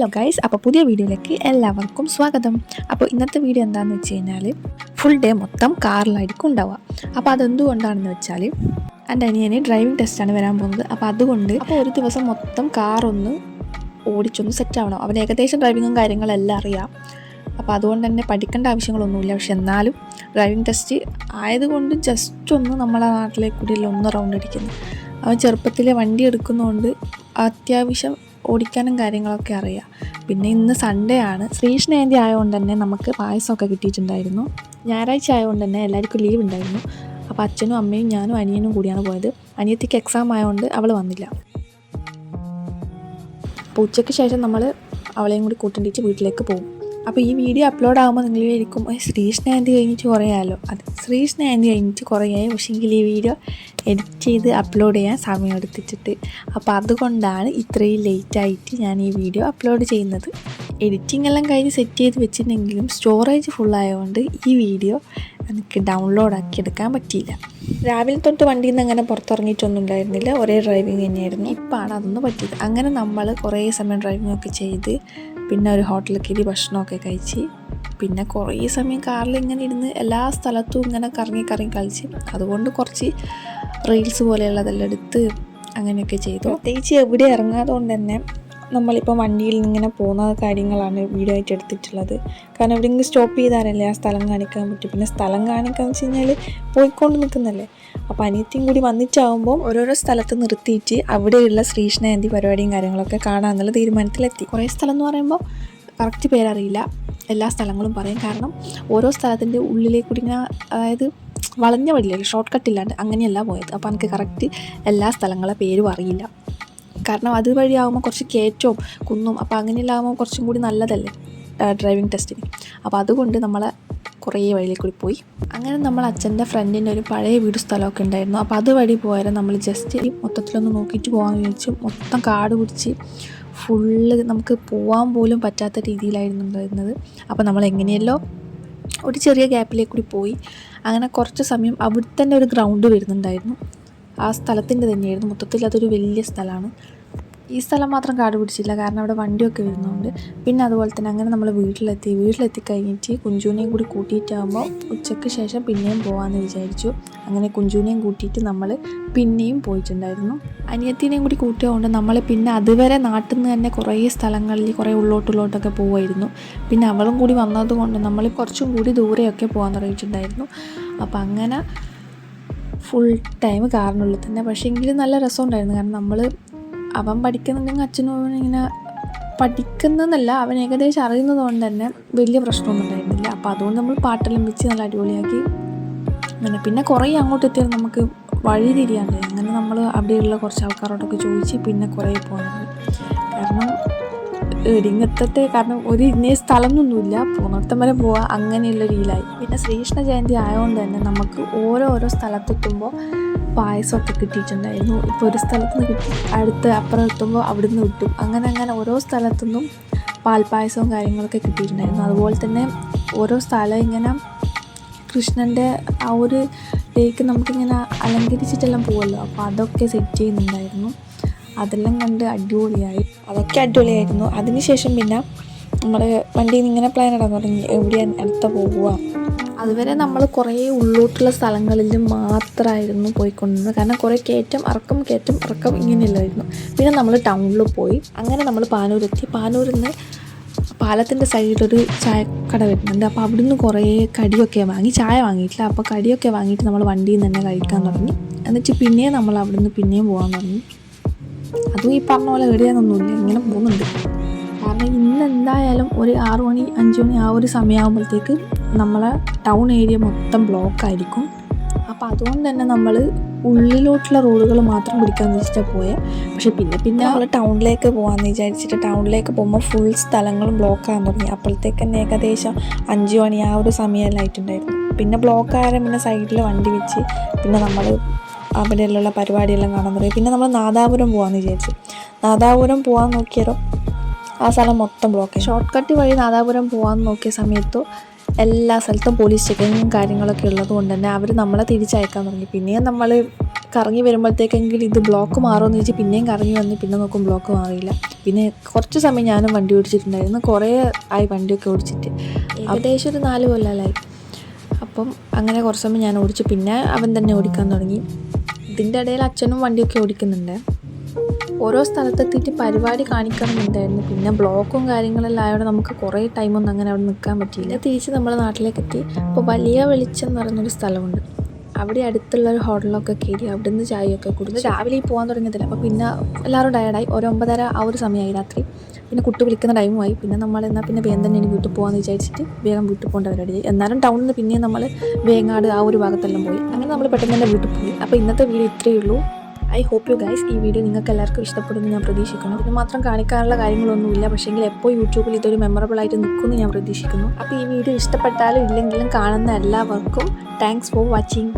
Hello guys അപ്പോൾ പുതിയ വീഡിയോയിലേക്ക് എല്ലാവർക്കും സ്വാഗതം. അപ്പോൾ ഇന്നത്തെ വീഡിയോ എന്താണെന്ന് വെച്ച് കഴിഞ്ഞാൽ ഫുൾ ഡേ മൊത്തം കാറിലായിരിക്കും ഉണ്ടാവുക. അപ്പോൾ അതെന്തുകൊണ്ടാണെന്ന് വെച്ചാൽ എന്റെ അനിയന് ഡ്രൈവിംഗ് ടെസ്റ്റാണ് വരാൻ പോകുന്നത്. അപ്പോൾ അതുകൊണ്ട് അപ്പോൾ ഒരു ദിവസം മൊത്തം കാറൊന്ന് ഓടിച്ചൊന്ന് സെറ്റ് ആവണം. അവൻ ഏകദേശം ഡ്രൈവിങ്ങും കാര്യങ്ങളെല്ലാം അറിയാം. അപ്പോൾ അതുകൊണ്ട് തന്നെ പഠിക്കേണ്ട ആവശ്യങ്ങളൊന്നുമില്ല. പക്ഷെ എന്നാലും ഡ്രൈവിംഗ് ടെസ്റ്റ് ആയതുകൊണ്ട് ജസ്റ്റ് ഒന്ന് നമ്മളെ നാട്ടിലെ കൂടിയല്ല ഒന്ന് റൗണ്ട് അടിക്കുന്നു. അവൻ ചെറുപ്പത്തിലെ വണ്ടി എടുക്കുന്നതുകൊണ്ട് അത്യാവശ്യം ഓടിക്കാനും കാര്യങ്ങളൊക്കെ അറിയാം. പിന്നെ ഇന്ന് സൺഡേ ആണ്. ശ്രീകൃഷ്ണജയന്തി ആയതുകൊണ്ട് തന്നെ നമുക്ക് പായസമൊക്കെ കിട്ടിയിട്ടുണ്ടായിരുന്നു. ഞായറാഴ്ച ആയതുകൊണ്ട് തന്നെ എല്ലാവർക്കും ലീവ് ഉണ്ടായിരുന്നു. അപ്പോൾ അച്ഛനും അമ്മയും ഞാനും അനിയനും കൂടിയാണ് പോയത്. അനിയത്തിക്ക് എക്സാം ആയതുകൊണ്ട് അവൾ വന്നില്ല. അപ്പോൾ ഉച്ചയ്ക്ക് ശേഷം നമ്മൾ അവളെയും കൂടി കൂട്ടിണ്ടിച്ച് വീട്ടിലേക്ക് പോകും. അപ്പോൾ ഈ വീഡിയോ അപ്ലോഡ് ആകുമ്പോൾ നിങ്ങൾ വിചാരിക്കും ശ്രീഷ് ശ്രീകൃഷ്ണജയന്തി കഴിഞ്ഞിട്ട് കുറേയാലോ അത് ശ്രീകൃഷ്ണജയന്തി കഴിഞ്ഞിട്ട് കുറേയായി പക്ഷേങ്കിൽ ഈ വീഡിയോ എഡിറ്റ് ചെയ്ത് അപ്ലോഡ് ചെയ്യാൻ സമയം എടുത്തിട്ട് അപ്പോൾ അതുകൊണ്ടാണ് ഇത്രയും ലേറ്റായിട്ട് ഞാൻ ഈ വീഡിയോ അപ്ലോഡ് ചെയ്യുന്നത്. എഡിറ്റിംഗ് എല്ലാം കഴിഞ്ഞ് സെറ്റ് ചെയ്ത് വെച്ചിട്ടുണ്ടെങ്കിലും സ്റ്റോറേജ് ഫുള്ളായതുകൊണ്ട് ഈ വീഡിയോ എനിക്ക് ഡൗൺലോഡ് ആക്കി എടുക്കാൻ പറ്റിയില്ല. രാവിലെ തൊട്ട് വണ്ടിയിൽ നിന്ന് അങ്ങനെ പുറത്തിറങ്ങിയിട്ടൊന്നും ഉണ്ടായിരുന്നില്ല. ഒരേ ഡ്രൈവിംഗ് തന്നെയായിരുന്നു. ഇപ്പോഴാണ് അതൊന്നും പറ്റിയത്. അങ്ങനെ നമ്മൾ കുറേ സമയം ഡ്രൈവിംഗ് ഒക്കെ ചെയ്ത് പിന്നെ ഒരു ഹോട്ടലിൽ കയറി ഭക്ഷണമൊക്കെ കഴിച്ച്. പിന്നെ കുറേ സമയം കാറിൽ ഇങ്ങനെ ഇരുന്ന് എല്ലാ സ്ഥലത്തും ഇങ്ങനെ കറങ്ങി കറങ്ങി കളിച്ച്. അതുകൊണ്ട് കുറച്ച് റീൽസ് പോലെയുള്ളതെല്ലാം എടുത്ത് അങ്ങനെയൊക്കെ ചെയ്തു. പ്രത്യേകിച്ച് എവിടെ ഇറങ്ങാതുകൊണ്ട് തന്നെ നമ്മളിപ്പോൾ വണ്ടിയിൽ ഇങ്ങനെ പോകുന്ന കാര്യങ്ങളാണ് വീഡിയോ ആയിട്ട് എടുത്തിട്ടുള്ളത്. കാരണം എവിടെയെങ്കിലും സ്റ്റോപ്പ് ചെയ്താലല്ലേ ആ സ്ഥലം കാണിക്കാൻ പറ്റും. പിന്നെ സ്ഥലം കാണിക്കാന്ന് വെച്ച് കഴിഞ്ഞാൽ പോയിക്കൊണ്ട് നിൽക്കുന്നല്ലേ അപ്പോൾ അനിയത്തിയും കൂടി വന്നിട്ടാവുമ്പോൾ ഓരോരോ സ്ഥലത്ത് നിർത്തിയിട്ട് അവിടെയുള്ള ശ്രീകൃഷ്ണജയന്തി പരിപാടിയും കാര്യങ്ങളൊക്കെ കാണാമെന്നുള്ള തീരുമാനത്തിലെത്തി. കുറേ സ്ഥലം എന്ന് പറയുമ്പോൾ കറക്റ്റ് പേരറിയില്ല. എല്ലാ സ്ഥലങ്ങളും പറയും. കാരണം ഓരോ സ്ഥലത്തിന്റെ ഉള്ളിലേക്ക് കൂടി ഇങ്ങനെ അതായത് വളഞ്ഞ വഴിയല്ല ഷോർട്ട് കട്ട് ഇല്ലാണ്ട് അങ്ങനെയല്ല പോയത്. അപ്പോൾ എനിക്ക് കറക്റ്റ് എല്ലാ സ്ഥലങ്ങളെ പേരും അറിയില്ല. കാരണം അതുവഴി ആകുമ്പോൾ കുറച്ച് കയറ്റവും കുന്നും അപ്പോൾ അങ്ങനെയെല്ലാം ആകുമ്പോൾ കുറച്ചും കൂടി നല്ലതല്ലേ ഡ്രൈവിംഗ് ടെസ്റ്റിന് അപ്പോൾ അതുകൊണ്ട് നമ്മളെ കുറേ വഴിയിൽ കൂടി പോയി. അങ്ങനെ നമ്മൾ അച്ഛന്റെ ഫ്രണ്ടിന്റെ ഒരു പഴയ വീട് സ്ഥലമൊക്കെ ഉണ്ടായിരുന്നു. അപ്പോൾ അതുവഴി പോയാലും നമ്മൾ ജസ്റ്റ് മൊത്തത്തിലൊന്ന് നോക്കിയിട്ട് പോകാമെന്ന് വിചാരിച്ചു മൊത്തം കാട് പിടിച്ച് ഫുള്ള് നമുക്ക് പോകാൻ പോലും പറ്റാത്ത രീതിയിലായിരുന്നു ഉണ്ടായിരുന്നത്. അപ്പോൾ നമ്മൾ എങ്ങനെയല്ലോ ഒരു ചെറിയ ഗ്യാപ്പിലേക്ക് കൂടി പോയി. അങ്ങനെ കുറച്ച് സമയം അവിടെ തന്നെ ഒരു ഗ്രൗണ്ട് വരുന്നുണ്ടായിരുന്നു. ആ സ്ഥലത്തിന്റെ തന്നെയായിരുന്നു. മൊത്തത്തിൽ അതൊരു വലിയ സ്ഥലമാണ്. ഈ സ്ഥലം മാത്രം കാട് പിടിച്ചില്ല. കാരണം അവിടെ വണ്ടിയൊക്കെ വരുന്നതുകൊണ്ട് പിന്നെ അതുപോലെ തന്നെ അങ്ങനെ നമ്മൾ വീട്ടിലെത്തി. വീട്ടിലെത്തി കഴിഞ്ഞിട്ട് കുഞ്ചുവിനെയും കൂടി കൂട്ടിയിട്ടാകുമ്പോൾ ഉച്ചയ്ക്ക് ശേഷം പിന്നെയും പോകാമെന്ന് വിചാരിച്ചു. അങ്ങനെ കുഞ്ചുവിനെയും കൂട്ടിയിട്ട് നമ്മൾ പിന്നെയും പോയിട്ടുണ്ടായിരുന്നു. അനിയത്തിനെയും കൂടി കൂട്ടിയതുകൊണ്ട് നമ്മൾ പിന്നെ അതുവരെ നാട്ടിൽ നിന്ന് തന്നെ കുറേ സ്ഥലങ്ങളിൽ കുറേ ഉള്ളോട്ടുള്ളോട്ടൊക്കെ പോകുമായിരുന്നു പിന്നെ അവളും കൂടി വന്നതുകൊണ്ട് നമ്മൾ കുറച്ചും കൂടി ദൂരെയൊക്കെ പോകാൻ തുടങ്ങിയിട്ടുണ്ടായിരുന്നു. അപ്പം അങ്ങനെ ഫുൾ ടൈം കാറിനുള്ളിൽ തന്നെ. പക്ഷേ എങ്കിലും നല്ല രസമുണ്ടായിരുന്നു. കാരണം നമ്മൾ അവൻ പഠിക്കുന്നുണ്ടെങ്കിൽ അച്ഛനും ഇങ്ങനെ പഠിക്കുന്നതെന്നല്ല അവൻ ഏകദേശം അറിയുന്നത് കൊണ്ട് തന്നെ വലിയ പ്രശ്നമൊന്നും ഉണ്ടായിരുന്നില്ല. അപ്പോൾ അതുകൊണ്ട് നമ്മൾ പാട്ടെല്ലാം വെച്ച് നല്ല അടിപൊളിയാക്കി. അങ്ങനെ പിന്നെ കുറേ അങ്ങോട്ട് എത്തിയാൽ നമുക്ക് വഴി തിരിയാണ്ട് അങ്ങനെ നമ്മൾ അവിടെയുള്ള കുറച്ച് ആൾക്കാരോടൊക്കെ ചോദിച്ച് പിന്നെ കുറേ പോകുന്നത് ഇടിങ്ങത്തത്തെ കാരണം ഒരു ഇന്നേ സ്ഥലം ഒന്നുമില്ല പോകുന്നിടത്തം വരെ പോവുക അങ്ങനെയുള്ള രീതിയിലായി. പിന്നെ ശ്രീകൃഷ്ണ ജയന്തി ആയതുകൊണ്ട് തന്നെ നമുക്ക് ഓരോരോ സ്ഥലത്തെത്തുമ്പോൾ പായസമൊക്കെ കിട്ടിയിട്ടുണ്ടായിരുന്നു. ഇപ്പോൾ ഒരു സ്ഥലത്ത് നിന്ന് കിട്ടി. അടുത്ത് അപ്പുറം എത്തുമ്പോൾ അവിടുന്ന് കിട്ടും. അങ്ങനെ അങ്ങനെ ഓരോ സ്ഥലത്തുനിന്നും പാൽപ്പായസവും കാര്യങ്ങളൊക്കെ കിട്ടിയിട്ടുണ്ടായിരുന്നു. അതുപോലെ തന്നെ ഓരോ സ്ഥലം ഇങ്ങനെ കൃഷ്ണന്റെ ആ ഒരു ഡേക്ക് നമുക്കിങ്ങനെ അലങ്കരിച്ചിട്ടെല്ലാം പോകുമല്ലോ അപ്പോൾ അതൊക്കെ സെറ്റ് ചെയ്യുന്നുണ്ടായിരുന്നു. അതെല്ലാം കണ്ട് അടിപൊളിയായി. അതൊക്കെ അടിപൊളിയായിരുന്നു. അതിനുശേഷം പിന്നെ നമ്മൾ വണ്ടിയിൽ നിന്ന് ഇങ്ങനെ പ്ലാൻ ഇടാൻ തുടങ്ങി. എവിടെയാണ് അടുത്ത പോകുക അതുവരെ നമ്മൾ കുറേ ഉള്ളോട്ടുള്ള സ്ഥലങ്ങളിൽ മാത്രമായിരുന്നു പോയിക്കൊണ്ടിരുന്നത്. കാരണം കുറേ കയറ്റം ഇറക്കം കയറ്റം ഇറക്കം ഇങ്ങനെയല്ലായിരുന്നു. പിന്നെ നമ്മൾ ടൗണിൽ പോയി. അങ്ങനെ നമ്മൾ പാനൂരെത്തി. പാനൂരിൽ നിന്ന് പാലത്തിന്റെ സൈഡിലൊരു ചായക്കട വരുന്നുണ്ട്. അപ്പോൾ അവിടുന്ന് കുറേ കടിയൊക്കെ വാങ്ങി. ചായ വാങ്ങിയിട്ടില്ല. അപ്പോൾ കടിയൊക്കെ വാങ്ങിയിട്ട് നമ്മൾ വണ്ടിയിൽ നിന്ന് തന്നെ കഴിക്കാൻ തുടങ്ങി. എന്നിട്ട് പിന്നെയും നമ്മൾ അവിടുന്ന് പിന്നെയും പോകാൻ തുടങ്ങി. അതും ഈ പറഞ്ഞ പോലെ എവിടെയാണെന്നൊന്നുമില്ല ഇങ്ങനെ പോകുന്നുണ്ട്. കാരണം ഇന്ന് എന്തായാലും ഒരു ആറു മണി അഞ്ച് മണി ആ ഒരു സമയമാകുമ്പോഴത്തേക്ക് നമ്മളെ ടൗൺ ഏരിയ മൊത്തം ബ്ലോക്ക് ആയിരിക്കും. അപ്പം അതുകൊണ്ട് തന്നെ നമ്മൾ ഉള്ളിലോട്ടുള്ള റോഡുകൾ മാത്രം പിടിക്കാമെന്ന് വെച്ചിട്ടാണ് പോയത് പക്ഷേ പിന്നെ പിന്നെ നമ്മൾ ടൗണിലേക്ക് പോകാമെന്ന് വിചാരിച്ചിട്ട് ടൗണിലേക്ക് പോകുമ്പോൾ ഫുൾ സ്ഥലങ്ങളും ബ്ലോക്ക് ആകാൻ തുടങ്ങി. അപ്പോഴത്തേക്ക് തന്നെ ഏകദേശം അഞ്ച് മണി ആ ഒരു സമയമെല്ലാം ആയിട്ടുണ്ടായിരുന്നു. പിന്നെ ബ്ലോക്ക് ആയാലും പിന്നെ സൈഡിൽ വണ്ടി വെച്ച് പിന്നെ നമ്മൾ അവിടെയുള്ള പരിപാടിയെല്ലാം കാണാൻ തുടങ്ങി പിന്നെ നമ്മൾ നാദാപുരം പോകാമെന്ന് വിചാരിച്ചു. നാദാപുരം പോകാൻ നോക്കിയാലോ ആ സ്ഥലം മൊത്തം ബ്ലോക്ക് ഷോർട്ട് കട്ട് വഴി നാദാപുരം പോകാൻ നോക്കിയ സമയത്തും എല്ലാ സ്ഥലത്തും പോലീസ് ചെക്കിങ്ങും കാര്യങ്ങളൊക്കെ ഉള്ളത് കൊണ്ട് തന്നെ അവർ നമ്മളെ തിരിച്ചയക്കാൻ തുടങ്ങി. പിന്നെയും നമ്മൾ കറങ്ങി വരുമ്പോഴത്തേക്കെങ്കിലും ഇത് ബ്ലോക്ക് മാറുമെന്ന് ചോദിച്ചാൽ പിന്നെയും കറങ്ങി വന്ന് പിന്നെ നോക്കും ബ്ലോക്ക് മാറിയില്ല. പിന്നെ കുറച്ച് സമയം ഞാനും വണ്ടി ഓടിച്ചിട്ടുണ്ടായിരുന്നു. കുറേ ആയി വണ്ടിയൊക്കെ ഓടിച്ചിട്ട്. ഏകദേശം ഒരു നാല് കൊല്ലാലായി. അപ്പം അങ്ങനെ കുറച്ച് സമയം ഞാൻ ഓടിച്ചു. പിന്നെ അവൻ തന്നെ ഓടിക്കാൻ തുടങ്ങി. ഇതിന്റെ ഇടയിൽ അച്ഛനും വണ്ടിയൊക്കെ ഓടിക്കുന്നുണ്ട്. ഓരോ സ്ഥലത്തെത്തിയിട്ട് പരിപാടി കാണിക്കണമെന്നുണ്ടായിരുന്നു. പിന്നെ ബ്ലോക്കും കാര്യങ്ങളെല്ലാം ആയതുകൊണ്ട് നമുക്ക് കുറേ ടൈമൊന്നും അങ്ങനെ അവിടെ നിൽക്കാൻ പറ്റിയില്ല. തിരിച്ച് നമ്മൾ നാട്ടിലേക്ക് എത്തി അപ്പോൾ വലിയ വെളിച്ചം എന്ന് പറയുന്നൊരു സ്ഥലമുണ്ട്. അവിടെ അടുത്തുള്ള ഒരു ഹോട്ടലൊക്കെ കയറി അവിടെ നിന്ന് ചായയൊക്കെ കുടിച്ച് രാവിലെ പോകാൻ തുടങ്ങിയതില്ല. അപ്പോൾ പിന്നെ എല്ലാവരും ടയർഡായി ഒരു ഒമ്പതര ആ ഒരു സമയമായി രാത്രി. പിന്നെ കുട്ടി വിളിക്കുന്ന ടൈമുമായി പിന്നെ നമ്മൾ എന്നാൽ പിന്നെ വേഗം തന്നെ ഇനി വീട്ടിൽ പോകാമെന്ന് വിചാരിച്ചിട്ട് വേഗം വീട്ടിൽ പോകേണ്ട പരിപാടി. എന്നാലും ടൗണിൽ നിന്ന് പിന്നെയും നമ്മൾ വേങ്ങാട് ആ ഒരു ഭാഗത്തെല്ലാം പോയി. അങ്ങനെ നമ്മൾ പെട്ടെന്ന് തന്നെ വീട്ടിൽ പോയി. അപ്പോൾ ഇന്നത്തെ വീഡിയോ ഇത്രയേ ഉള്ളൂ. ഐ ഹോപ്പ് യു ഗൈസ് ഈ വീഡിയോ നിങ്ങൾക്ക് എല്ലാവർക്കും ഇഷ്ടപ്പെടുമെന്ന് ഞാൻ പ്രതീക്ഷിക്കുന്നു. ഇത് മാത്രം കാണിക്കാനുള്ള കാര്യങ്ങളൊന്നുമില്ല പക്ഷേങ്കിൽ എപ്പോൾ യൂട്യൂബിൽ ഇതൊരു മെമ്മറബിൾ ആയിട്ട് നിൽക്കുമെന്ന് ഞാൻ പ്രതീക്ഷിക്കുന്നു. അപ്പോൾ ഈ വീഡിയോ ഇഷ്ടപ്പെട്ടാലും ഇല്ലെങ്കിലും കാണുന്ന എല്ലാവർക്കും താങ്ക്സ് ഫോർ വാച്ചിങ്